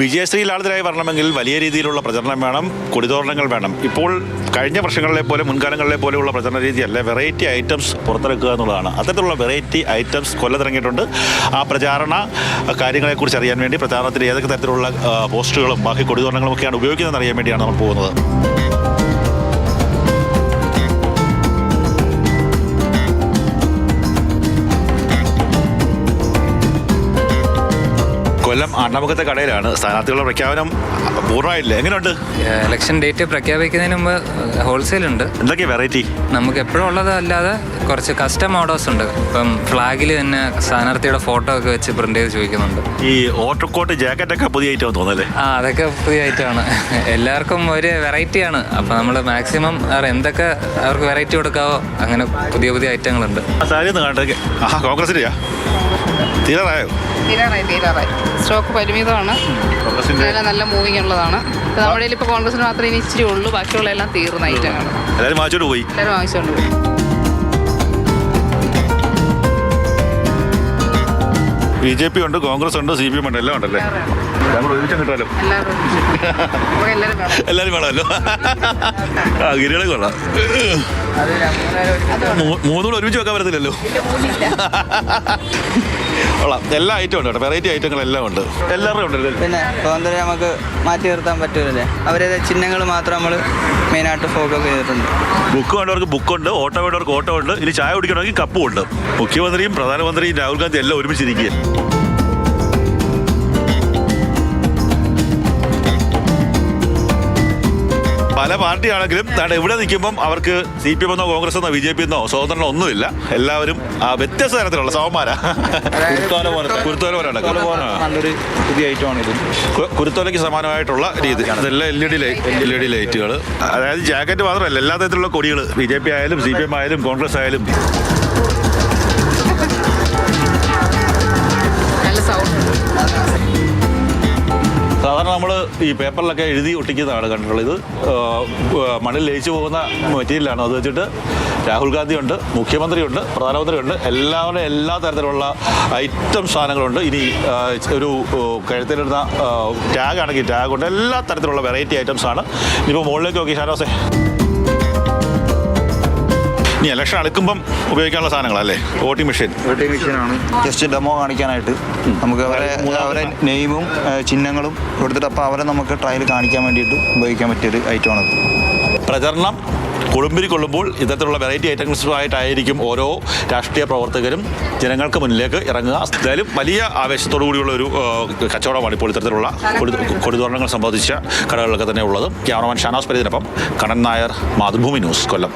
വിജയശ്രീ ലാളിതരായി വരണമെങ്കിൽ വലിയ രീതിയിലുള്ള പ്രചരണം വേണം കൊടിതോരണങ്ങൾ വേണം. ഇപ്പോൾ കഴിഞ്ഞ വർഷങ്ങളിലെ പോലെ മുൻകാലങ്ങളിലെ പോലെയുള്ള പ്രചരണ രീതിയല്ല. വെറൈറ്റി ഐറ്റംസ് പുറത്തിറക്കുക എന്നുള്ളതാണ്. അത്തരത്തിലുള്ള വെറൈറ്റി ഐറ്റംസ് കൊല്ലത്തിറങ്ങിയിട്ടുണ്ട്. ആ പ്രചാരണ കാര്യങ്ങളെക്കുറിച്ച് അറിയാൻ വേണ്ടി പ്രചാരണത്തിൽ ഏതൊക്കെ തരത്തിലുള്ള പോസ്റ്ററുകളും ബാക്കി കൊടിതോരണങ്ങളും ഒക്കെയാണ് ഉപയോഗിക്കുന്നതെന്ന് അറിയാൻ വേണ്ടിയാണ് നമ്മൾ പോകുന്നത്. കൊല്ലം അണ്ണമുഖത്തെ കടയിലാണ്. സ്ഥാനാർത്ഥികളുടെ പ്രഖ്യാപനം പൂർണമായില്ല? എങ്ങനെയുണ്ട്? ഇലക്ഷൻ ഡേറ്റ് പ്രഖ്യാപിക്കുന്നതിന് മുമ്പ് ഹോൾസെയിൽ ഉണ്ട് എന്തൊക്കെയാ വെറൈറ്റി? നമുക്ക് എപ്പോഴും ഉള്ളത് അല്ലാതെ കുറച്ച് കസ്റ്റം ഓർഡേഴ്സ് ഉണ്ട്. ഇപ്പം ഫ്ലാഗിൽ തന്നെ സ്ഥാനാർത്ഥിയുടെ ഫോട്ടോ ഒക്കെ വെച്ച് പ്രിന്റ് ചെയ്ത് ചോദിക്കുന്നുണ്ട്. ഈ ഓട്ടർകോട്ട് ജാക്കറ്റ് ഒക്കെ പുതിയ ഐറ്റം തോന്നല്ലേ ആ അതൊക്കെ പുതിയ ഐറ്റം ആണ്. എല്ലാവർക്കും ഒരു വെറൈറ്റിയാണ് അപ്പം നമ്മൾ മാക്സിമം എന്തൊക്കെ അവർക്ക് വെറൈറ്റി കൊടുക്കാവോ അങ്ങനെ പുതിയ പുതിയ ഐറ്റങ്ങളുണ്ട് ആ സാരി ഒന്ന് കാണട്ടെ ആ കോൺഗ്രസിന്റെയാ? തീരാറായോ? തീരാറായി തീരാറായി. സ്റ്റോക്ക് പരിമിതമാണ്. നല്ല നല്ല മൂവിങ് ഉള്ളതാണ്. നമ്മുടെ ഇപ്പൊ ഇപ്പോൾ കോൺഗ്രസിന് മാത്രമേ ഇനി ഇച്ചിരി ഉള്ളൂ. ബാക്കിയുള്ള എല്ലാം തീർന്ന ഐറ്റങ്ങളും എല്ലാവരും വാങ്ങിച്ചോണ്ട് പോയി. എല്ലാവരും ആവശ്യമുണ്ട് പോയി. ബി ജെ പി ഉണ്ട് കോൺഗ്രസ് ഉണ്ട് സി പി എം ഉണ്ട് എല്ലാം ഉണ്ടല്ലേ? ഞങ്ങൾ ഒരുമിച്ച് കിട്ടാലോ? എല്ലാവരും വേണമല്ലോ ആ ഗിരികളെ കൊള്ളാം. മൂ- മൂന്നുകൂടെ ഒരുമിച്ച് വെക്കാൻ പറ്റത്തില്ലല്ലോ. കൊള്ളാം. എല്ലാ ഐറ്റം ഉണ്ട് കേട്ടോ. വെറൈറ്റി ഐറ്റങ്ങളെല്ലാം ഉണ്ട്. എല്ലാവരും ഉണ്ട് പിന്നെ സ്വാതന്ത്ര്യം നമുക്ക് മാറ്റി നിർത്താൻ പറ്റൂലല്ലേ? അവരുടെ ചിഹ്നങ്ങൾ മാത്രം നമ്മൾ മെയിനായിട്ട് ഫോക്കസ് ചെയ്തിട്ടുണ്ട്. ബുക്ക് വേണ്ടവർക്ക് ബുക്കുണ്ട് ഓട്ടോ വേണ്ടവർക്ക് ഓട്ടോ ഉണ്ട്. ഇനി ചായ കുടിക്കണമെങ്കിൽ കപ്പും ഉണ്ട്. മുഖ്യമന്ത്രിയും പ്രധാനമന്ത്രിയും രാഹുൽ ഗാന്ധി എല്ലാം ഒരുമിച്ചിരിക്കുക പാർട്ടിയാണെങ്കിലും നാട് എവിടെ നിൽക്കുമ്പം അവർക്ക് സി പി എം എന്നോ കോൺഗ്രസ് എന്നോ ബി ജെ പി എന്നോ സ്വതന്ത്രനോ ഒന്നുമില്ല. എല്ലാവരും ആ, വ്യത്യസ്ത തരത്തിലുള്ള കുരുത്തോല പോലെ. നല്ലൊരു പുതിയ ഐറ്റമാണ് ഇത് കുരുത്തോലയ്ക്ക് സമാനമായിട്ടുള്ള രീതി. അതെല്ലാം L E D light L E D ലൈറ്റുകൾ അതായത് ജാക്കറ്റ് മാത്രമല്ല എല്ലാ തരത്തിലുള്ള കൊടികൾ ബി ജെ പി ആയാലും സി പി എം ആയാലും കോൺഗ്രസ് ആയാലും. നല്ല സൗണ്ട് സാധാരണ നമ്മൾ ഈ പേപ്പറിലൊക്കെ എഴുതി ഒട്ടിക്കുന്നതാണ് കണ്ടിട്ടുള്ളത് ഇത് മണ്ണിൽ ലയിച്ചു പോകുന്ന മെറ്റീരിയലാണ്. അത് വെച്ചിട്ട് രാഹുൽ ഗാന്ധിയുണ്ട് മുഖ്യമന്ത്രിയുണ്ട് പ്രധാനമന്ത്രിയുണ്ട്. എല്ലാവരുടെ എല്ലാ തരത്തിലുള്ള ഐറ്റം സാധനങ്ങളുണ്ട്. ഇനി ഒരു കഴുത്തിലിടുന്ന ടാഗ് ആണെങ്കിൽ ടാഗ് ഉണ്ട് എല്ലാ തരത്തിലുള്ള വെറൈറ്റി ഐറ്റംസ് ആണ്. ഇനിയിപ്പോൾ മുകളിലേക്ക് നോക്കി ഷാനോസേ ഇനി ഇലക്ഷൻ അടുക്കുമ്പം ഉപയോഗിക്കാനുള്ള സാധനങ്ങളല്ലേ? Voting machine. വോട്ടിംഗ് ആണ് ജസ്റ്റ് ഡെമോ കാണിക്കാനായിട്ട്. നമുക്ക് അവരെ അവരെ നെയിമും ചിഹ്നങ്ങളും കൊടുത്തിട്ട് അപ്പോൾ അവരെ നമുക്ക് ട്രയൽ കാണിക്കാൻ വേണ്ടിയിട്ട് ഉപയോഗിക്കാൻ പറ്റിയൊരു ഐറ്റമാണത് പ്രചരണം കൊളുമ്പിരി കൊള്ളുമ്പോൾ ഇത്തരത്തിലുള്ള വെറൈറ്റി ഐറ്റംസുമായിട്ടായിരിക്കും ഓരോ രാഷ്ട്രീയ പ്രവർത്തകരും ജനങ്ങൾക്ക് മുന്നിലേക്ക് ഇറങ്ങുക. എന്തായാലും വലിയ ആവേശത്തോടു കൂടിയുള്ള ഒരു കച്ചവടമാണ് ഇപ്പോൾ ഇത്തരത്തിലുള്ള കൊടുതോരണങ്ങൾ കൊടിതോരണങ്ങൾ സംബന്ധിച്ച കടകളിലൊക്കെ തന്നെ ഉള്ളത്. ക്യാമറമാൻ ഷാനാസ് പരിതിനൊപ്പം കണ്ണൻ നായർ മാതൃഭൂമി ന്യൂസ് കൊല്ലം.